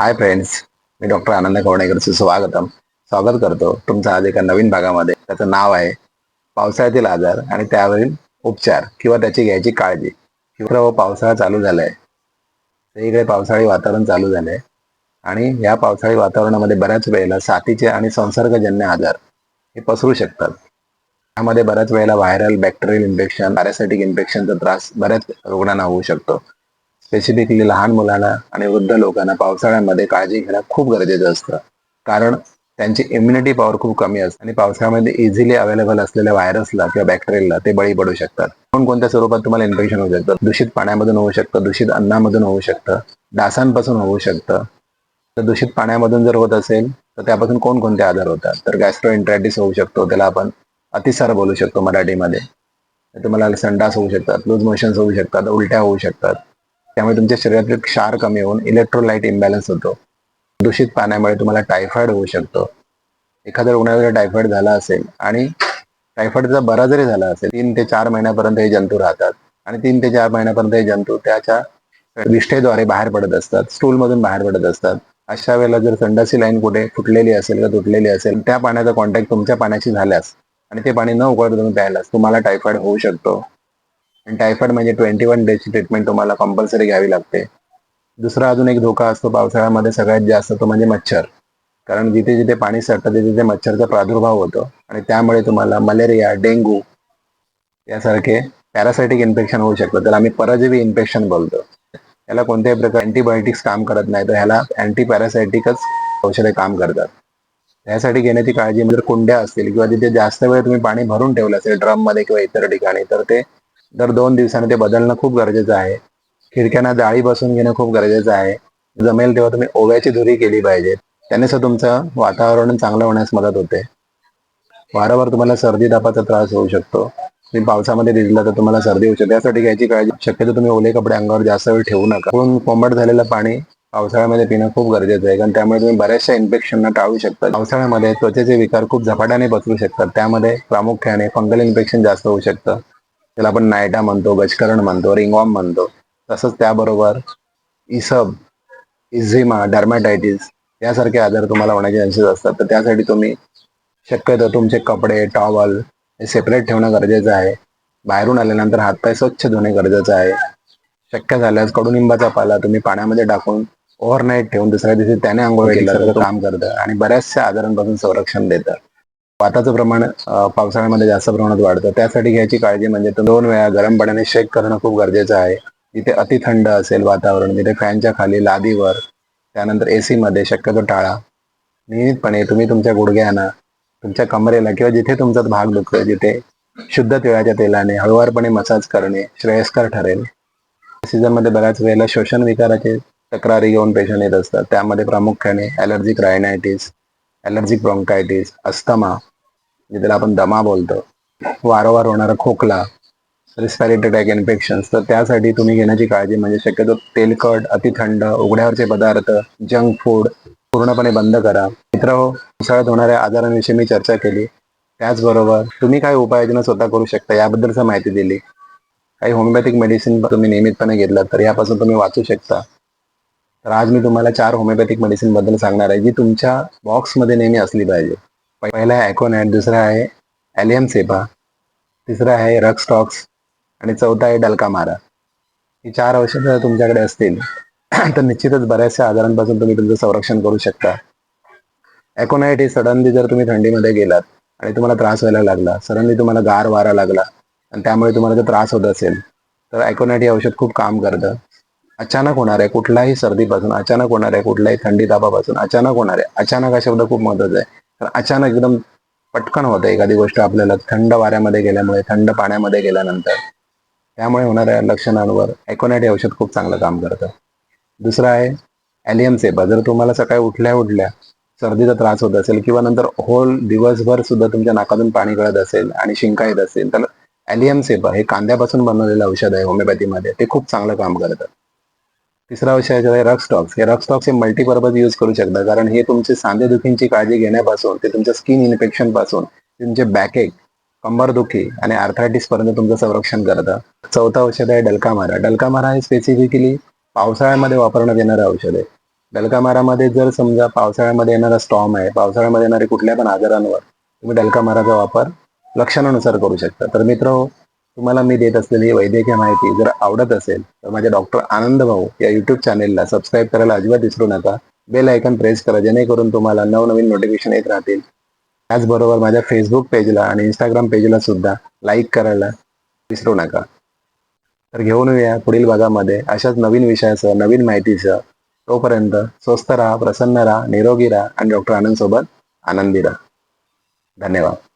Hi friends मी doctor आनंद कवणेकरचं स्वागतम. स्वागत करतो तुमचा आज एका नवीन भागामध्ये. त्याचं नाव आहे पावसाळ्यातील आजार आणि त्यावरील उपचार किंवा त्याची घ्यायची काळजी. किंवा पावसाळा चालू झालाय. सगळीकडे पावसाळी वातावरण चालू झालंय. आणि या पावसाळी वातावरणामध्ये बऱ्याच वेळेला साथीचे आणि संसर्गजन्य आजार हे पसरू शकतात. त्यामध्ये बऱ्याच वेळेला व्हायरल बॅक्टेरियल इन्फेक्शन पॅरासायटिक इन्फेक्शनचा त्रास बऱ्याच रुग्णांना होऊ शकतो. स्पेसिफिकली लहान मुलांना आणि वृद्ध लोकांना पावसाळ्यामध्ये काळजी घेणं खूप गरजेचं असतं. कारण त्यांची इम्युनिटी पॉवर खूप कमी असते आणि पावसाळ्यामध्ये इझिली अवेलेबल असलेल्या व्हायरसला किंवा बॅक्टेरियाला ते बळी पडू शकतात. कोणत्या स्वरूपात तुम्हाला इन्फेक्शन होऊ शकतं? दूषित पाण्यामधून होऊ शकतं दूषित अन्नामधून होऊ शकतं डासांपासून होऊ शकतं. तर दूषित पाण्यामधून जर होत असेल तर त्यापासून कोणकोणते आजार होतात? तर गॅस्ट्रोएन्ट्रायटिस होऊ शकतो त्याला आपण अतिसार बोलू शकतो मराठीमध्ये. तुम्हाला संडास होऊ शकतात लूज मोशन्स होऊ शकतात उलट्या होऊ शकतात. त्यामुळे तुमच्या शरीरातील क्षार कमी होऊन इलेक्ट्रोलाइट इम्बॅलन्स होतो. दूषित पाण्यामुळे तुम्हाला टायफॉइड होऊ शकतो. एखाद्या रुग्णाला टायफॉइड झाला असेल आणि टायफॉइडचा बरा जरी झाला असेल तीन ते चार महिन्यापर्यंत हे जंतू राहतात. आणि तीन ते चार महिन्यापर्यंत हे जंतू त्याच्या विष्ठेद्वारे बाहेर पडत असतात स्टूल मधून बाहेर पडत असतात. अशा वेळेला जर संडासी लाईन कुठे फुटलेली असेल किंवा तुटलेली असेल त्या पाण्याचा कॉन्टॅक्ट तुमच्या पाण्याशी झाल्यास आणि ते पाणी न उकळत तुम्ही प्यायलास तुम्हाला टायफॉइड होऊ शकतो. आणि टायफॉइड म्हणजे ट्वेंटी वन डेजची ट्रीटमेंट तुम्हाला कंपल्सरी घ्यावी लागते. दुसरा अजून एक धोका असतो पावसाळ्यामध्ये सगळ्यात जास्त तो म्हणजे मच्छर. कारण जिथे जिथे पाणी सरतं तिथे तिथे मच्छरचा प्रादुर्भाव होतो. आणि त्यामुळे तुम्हाला मलेरिया डेंग्यू यासारखे पॅरासायटिक इन्फेक्शन होऊ शकतं त्याला आम्ही परजीवी इन्फेक्शन बोलतो. याला कोणत्याही प्रकार अँटीबायोटिक्स काम करत नाही. तर ह्याला अँटी पॅरासायटिकच औषधे काम करतात. त्यासाठी घेण्याची काळजी म्हणजे कुंड्या असतील किंवा तिथे जास्त वेळ तुम्ही पाणी भरून ठेवलं असेल ड्रममध्ये किंवा इतर ठिकाणी तर ते दर दोन दिवसांनी ते बदलणं खूप गरजेचं आहे. खिडक्यांना जाळी बसून घेणं खूप गरजेचं आहे. जमेल तेव्हा तुम्ही ओव्याची धुरी केली पाहिजे. त्याने सुद्धा तुमचं वातावरण चांगलं होण्यास मदत होते. वारंवार तुम्हाला सर्दी तापाचा त्रास होऊ शकतो. तुम्ही पावसामध्ये भिजला तर तुम्हाला सर्दी होऊ शकते. त्यासाठी घ्यायची काळजी. शक्यतो तुम्ही ओले कपडे अंगावर जास्त वेळ ठेवू नका. म्हणून कोंबट झालेलं पाणी पावसाळ्यामध्ये पिणं खूप गरजेचं आहे. कारण त्यामुळे तुम्ही बऱ्याचशा इन्फेक्शनना टाळू शकता. पावसाळ्यामध्ये त्वचेचे विकार खूप झपाट्याने पसरू शकतात. त्यामध्ये प्रामुख्याने फंगल इन्फेक्शन जास्त होऊ शकतं. त्याला आपण नायटा म्हणतो गजकरण म्हणतो रिंगवॉम म्हणतो. तसंच त्याबरोबर इसब इझिमा डर्मॅटायटिस यासारखे आजार तुम्हाला होण्याचे चान्सेस असतात. तर त्यासाठी तुम्ही शक्यतो तुमचे कपडे टॉवल हे सेपरेट ठेवणं गरजेचं आहे. बाहेरून आल्यानंतर हातपाय स्वच्छ धुणे गरजेचं आहे. शक्य झाल्यास कडुनिंबाचा पाला तुम्ही पाण्यामध्ये टाकून ओव्हरनाईट ठेवून दुसऱ्या दिवशी त्याने आंघोळ केलं काम करतं आणि बऱ्याचशा आजारांपासून संरक्षण देतं. वाताचं प्रमाण पावसाळ्यामध्ये जास्त प्रमाणात वाढतं. त्यासाठी घ्यायची काळजी म्हणजे दोन वेळा गरम पाण्याने शेक करणं खूप गरजेचं आहे. जिथे अति थंड असेल वातावरण तिथे फॅनच्या खाली लादीवर त्यानंतर एसी मध्ये शक्यतो टाळा. नियमितपणे तुम्ही तुमच्या गुडघ्यांना तुमच्या कमरेला किंवा जिथे तुमचा भाग दुखतोय जिथे शुद्ध तिळाच्या तेलाने हळुवारपणे मसाज करणे श्रेयस्कर ठरेल. सीझनमध्ये बऱ्याच वेळेला श्वसन विकाराचे तक्रारी घेऊन पेशंट येत असतात. त्यामध्ये प्रामुख्याने allergic rhinitis allergic bronchitis asthma म्हणजे त्याला आपण दमा बोलतो वारंवार होणारा खोकला रिस्पॅरेटरी अटॅक इन्फेक्शन तर त्यासाठी तुम्ही घेण्याची काळजी म्हणजे शक्यतो तेलकट अतिथंड उघड्यावरचे पदार्थ जंक फूड पूर्णपणे बंद करा. मित्र हो, उसळत होणाऱ्या आजारांविषयी मी चर्चा केली. त्याचबरोबर तुम्ही काय उपाययोजना स्वतः करू शकता याबद्दलच माहिती दिली. काही होमिओपॅथिक मेडिसिन तुम्ही नियमितपणे घेतलं तर यापासून तुम्ही वाचू शकता. तर आज मी तुम्हाला चार होमिओपॅथिक मेडिसिनबद्दल सांगणार आहे जी तुमच्या बॉक्समध्ये नेहमी असली पाहिजे. पहिला आहे ॲकोनॅट दुसरा आहे ॲलियम सेपा तिसरा आहे रक्स्टॉक्स आणि चौथा आहे डलका मारा. ही चार औषधं तुमच्याकडे असतील तर निश्चितच बऱ्याचशा आजारांपासून तुम्ही तुमचं संरक्षण करू शकता. ॲकोनाईट ही सडनली जर तुम्ही थंडीमध्ये गेलात आणि तुम्हाला त्रास व्हायला लागला सडनली तुम्हाला गार वारा लागला आणि त्यामुळे तुम्हाला जर त्रास होत असेल तर ॲकोनाईट हे औषध खूप काम करतं. अचानक होणार आहे कुठलाही सर्दीपासून अचानक होणार आहे कुठलाही थंडी तापापासून अचानक होणार आहे अचानक हा शब्द खूप महत्त्वाचा आहे. तर अचानक एकदम पटकन होतं. एखादी गोष्ट आपल्याला थंड वाऱ्यामध्ये गेल्यामुळे थंड पाण्यामध्ये गेल्यानंतर त्यामुळे होणाऱ्या लक्षणांवर ॲकोनाईट हे औषध खूप चांगलं काम करतं. दुसरं आहे ॲलियम सेबा. जर तुम्हाला सकाळी उठल्या उठल्या सर्दीचा त्रास होत असेल किंवा नंतर होल दिवसभर सुद्धा तुमच्या नाकातून पाणी गळत असेल आणि शिंका येत असेल तर ॲलियम सेबा हे कांद्यापासून बनवलेलं औषध आहे होमिओपॅथीमध्ये ते खूप चांगलं काम करतं. तिसरा औषध आहे रक्स्टॉक्स हे रक्स्टॉक्स हे मल्टीपर्पज यूज करू शकता कारण हे तुमचे सांधेदुखींची काळजी घेण्यापासून ते तुमच्या स्किन इन्फेक्शनपासून तुमचे बॅकएक कंबरदुखी आणि आर्थरायटिस पर्यंत तुमचं संरक्षण करतं. चौथा औषध आहे डलकामारा. डलकामारा हे स्पेसिफिकली पावसाळ्यामध्ये वापरण्यात येणारं औषध आहे. डलकामारामध्ये जर समजा पावसाळ्यामध्ये येणारा स्टॉम आहे पावसाळ्यामध्ये येणारे कुठल्या पण आजारांवर तुम्ही डलकामाराचा वापर लक्षणानुसार करू शकता. तर मित्र तुम्हाला मी देत असलेली वैद्यकीय माहिती जर आवडत असेल तर माझ्या डॉक्टर आनंद भाऊ या युट्यूब चॅनेलला सबस्क्राईब करायला अजिबात विसरू नका. बेल आयकन प्रेस करा जेणेकरून तुम्हाला नवनवीन नोटिफिकेशन येत राहतील. त्याचबरोबर माझ्या फेसबुक पेजला आणि इंस्टाग्राम पेजला सुद्धा लाईक करायला विसरू नका. तर घेऊन येऊया पुढील भागामध्ये. अशाच नवीन विषयासह नवीन माहितीसह तोपर्यंत स्वस्थ राहा प्रसन्न राहा निरोगी राहा आणि डॉक्टर आनंद सोबत आनंदी राहा. धन्यवाद.